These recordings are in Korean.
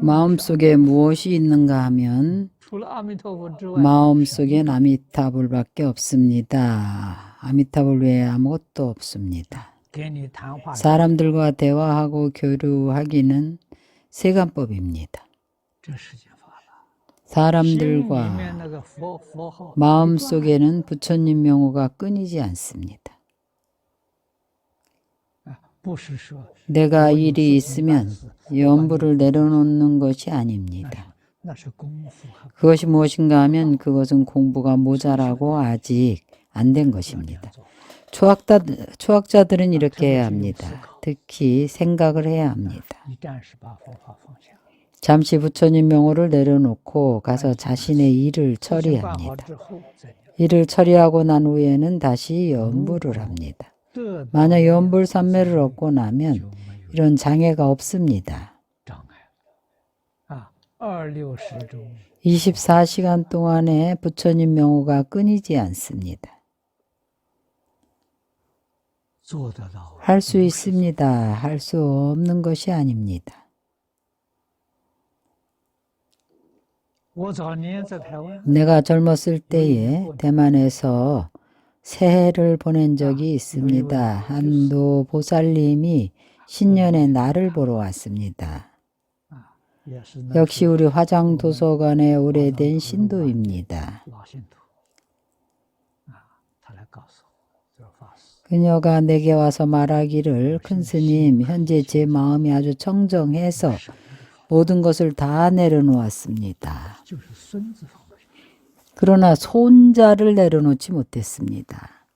마음 속에 무엇이 있는가 하면 마음 속에 아미타불밖에 없습니다. 아미타불 외에 아무것도 없습니다. 사람들과 대화하고 교류하기는 세간법입니다. 사람들과 마음 속에는 부처님 명호가 끊이지 않습니다. 내가 일이 있으면 연부를 내려놓는 것이 아닙니다. 그것이 무엇인가 하면 그것은 공부가 모자라고 아직 안 된 것입니다. 초학다, 초학자들은 이렇게 해야 합니다. 특히 생각을 해야 합니다. 잠시 부처님 명호를 내려놓고 가서 자신의 일을 처리합니다. 일을 처리하고 난 후에는 다시 연부를 합니다. 만약 연불삼매를 얻고 나면 이런 장애가 없습니다. 24시간 동안에 부처님 명호가 끊이지 않습니다. 할 수 있습니다. 할 수 없는 것이 아닙니다. 내가 젊었을 때에 대만에서 새해를 보낸 적이 있습니다. 한도 보살님이 신년에 나를 보러 왔습니다. 역시 우리 화장 도서관의 오래된 신도입니다. 그녀가 내게 와서 말하기를 큰 스님 현재 제 마음이 아주 청정해서 모든 것을 다 내려놓았습니다. 그러나 손자를 내려놓지 못했습니다.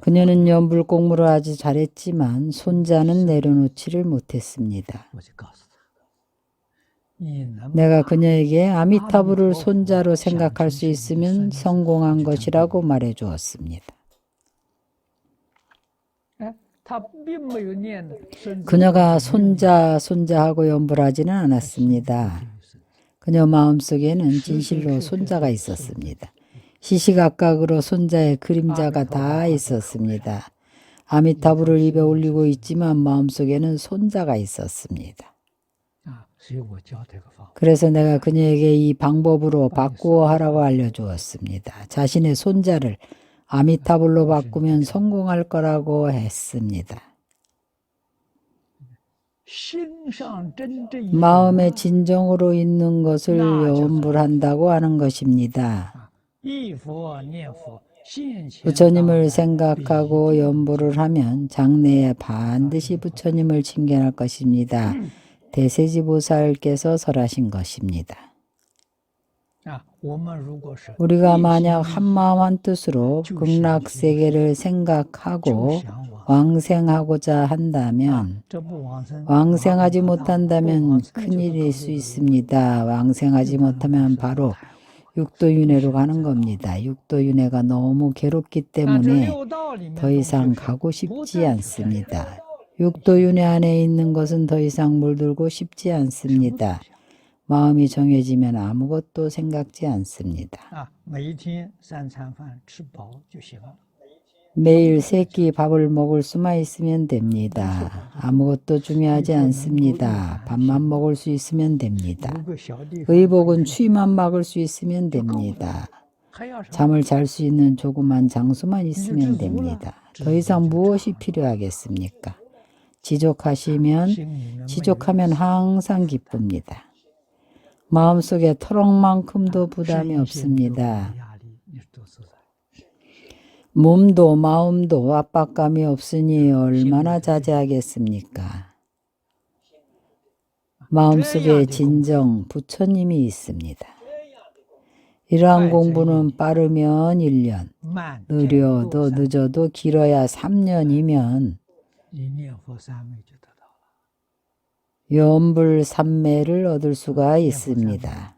그녀는 연불 공부를 아주 잘했지만 손자는 내려놓지를 못했습니다. 내가 그녀에게 아미타부를 손자로 생각할 수 있으면 성공한 것이라고 말해 주었습니다. 그녀가 손자, 손자하고 연불하지는 않았습니다. 그녀 마음속에는 진실로 손자가 있었습니다. 시시각각으로 손자의 그림자가 다 있었습니다. 아미타불을 입에 올리고 있지만 마음속에는 손자가 있었습니다. 그래서 내가 그녀에게 이 방법으로 바꾸어 하라고 알려주었습니다. 자신의 손자를 아미타불로 바꾸면 성공할 거라고 했습니다. 마음의 진정으로 있는 것을 염불한다고 하는 것입니다. 부처님을 생각하고 염불을 하면 장래에 반드시 부처님을 칭견할 것입니다. 대세지보살께서 설하신 것입니다. 우리가 만약 한 마음 한 뜻으로 극락 세계를 생각하고 왕생하고자 한다면 왕생하지 못한다면 큰일일 수 있습니다. 왕생하지 못하면 바로 육도윤회로 가는 겁니다. 육도윤회가 너무 괴롭기 때문에 더 이상 가고 싶지 않습니다. 육도윤회 안에 있는 것은 더 이상 물들고 싶지 않습니다. 마음이 정해지면 아무것도 생각지 않습니다. 매일 세 끼 밥을 먹을 수만 있으면 됩니다. 아무것도 중요하지 않습니다. 밥만 먹을 수 있으면 됩니다. 의복은 추위만 막을 수 있으면 됩니다. 잠을 잘 수 있는 조그만 장소만 있으면 됩니다. 더 이상 무엇이 필요하겠습니까? 지족하시면 지족하면 항상 기쁩니다. 마음속에 터럭만큼도 부담이 없습니다. 몸도 마음도 압박감이 없으니 얼마나 자제하겠습니까? 마음속에 진정 부처님이 있습니다. 이러한 공부는 빠르면 1년, 느려도 늦어도 길어야 3년이면 염불 삼매를 얻을 수가 있습니다.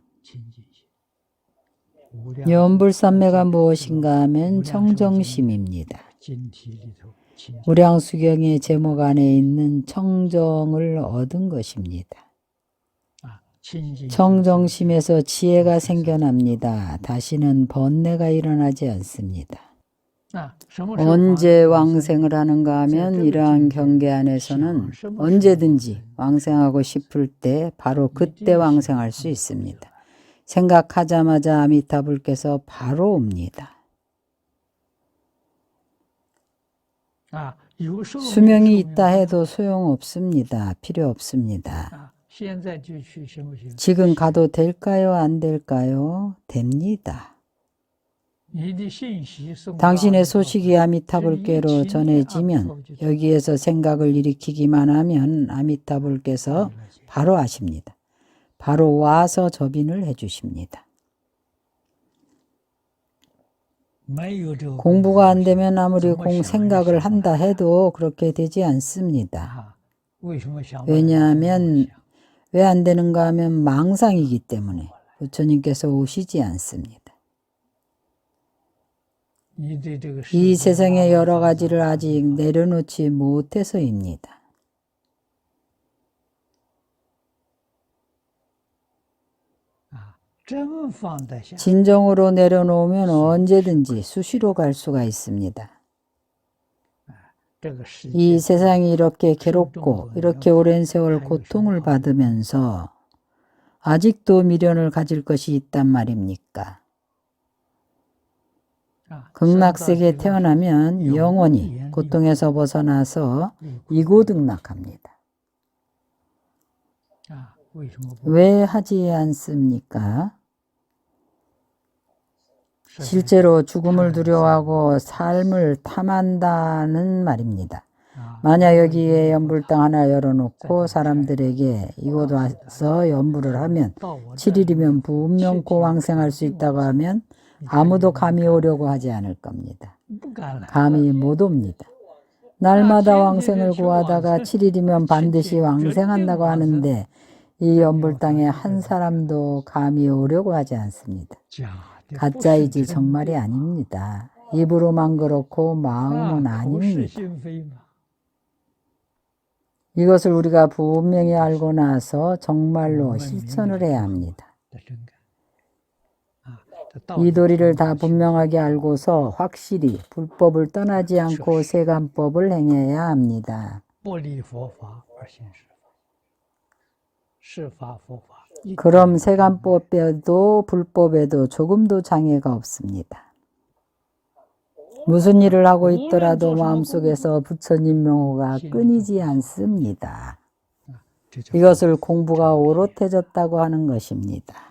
염불 삼매가 무엇인가 하면 청정심입니다. 우량수경의 제목 안에 있는 청정을 얻은 것입니다. 청정심에서 지혜가 생겨납니다. 다시는 번뇌가 일어나지 않습니다. 언제 왕생을 하는가 하면 이러한 경계 안에서는 언제든지 왕생하고 싶을 때 바로 그때 왕생할 수 있습니다. 생각하자마자 아미타불께서 바로 옵니다. 수명이 있다 해도 소용없습니다. 필요 없습니다. 지금 가도 될까요? 안 될까요? 됩니다. 당신의 소식이 아미타불께로 전해지면 여기에서 생각을 일으키기만 하면 아미타불께서 바로 아십니다. 바로 와서 접인을 해주십니다. 공부가 안 되면 아무리 공 생각을 한다 해도 그렇게 되지 않습니다. 왜냐하면 왜 안 되는가 하면 망상이기 때문에 부처님께서 오시지 않습니다. 이 세상의 여러 가지를 아직 내려놓지 못해서입니다. 진정으로 내려놓으면 언제든지 수시로 갈 수가 있습니다. 이 세상이 이렇게 괴롭고 이렇게 오랜 세월 고통을 받으면서 아직도 미련을 가질 것이 있단 말입니까? 극락세계에 태어나면 영원히 고통에서 벗어나서 이고등락합니다. 왜 하지 않습니까? 실제로 죽음을 두려워하고 삶을 탐한다는 말입니다. 만약 여기에 연불당 하나 열어놓고 사람들에게 이곳 와서 연불을 하면 7일이면 분명고 왕생할 수 있다고 하면 아무도 감히 오려고 하지 않을 겁니다. 감히 못 옵니다. 날마다 왕생을 구하다가 7일이면 반드시 왕생한다고 하는데 이 연불 땅에 한 사람도 감히 오려고 하지 않습니다. 가짜이지 정말이 아닙니다. 입으로만 그렇고 마음은 아닙니다. 이것을 우리가 분명히 알고 나서 정말로 실천을 해야 합니다. 이 도리를 다 분명하게 알고서 확실히 불법을 떠나지 않고 세간법을 행해야 합니다. 그럼 세간법에도 불법에도 조금도 장애가 없습니다. 무슨 일을 하고 있더라도 마음속에서 부처님 명호가 끊이지 않습니다. 이것을 공부가 오롯해졌다고 하는 것입니다.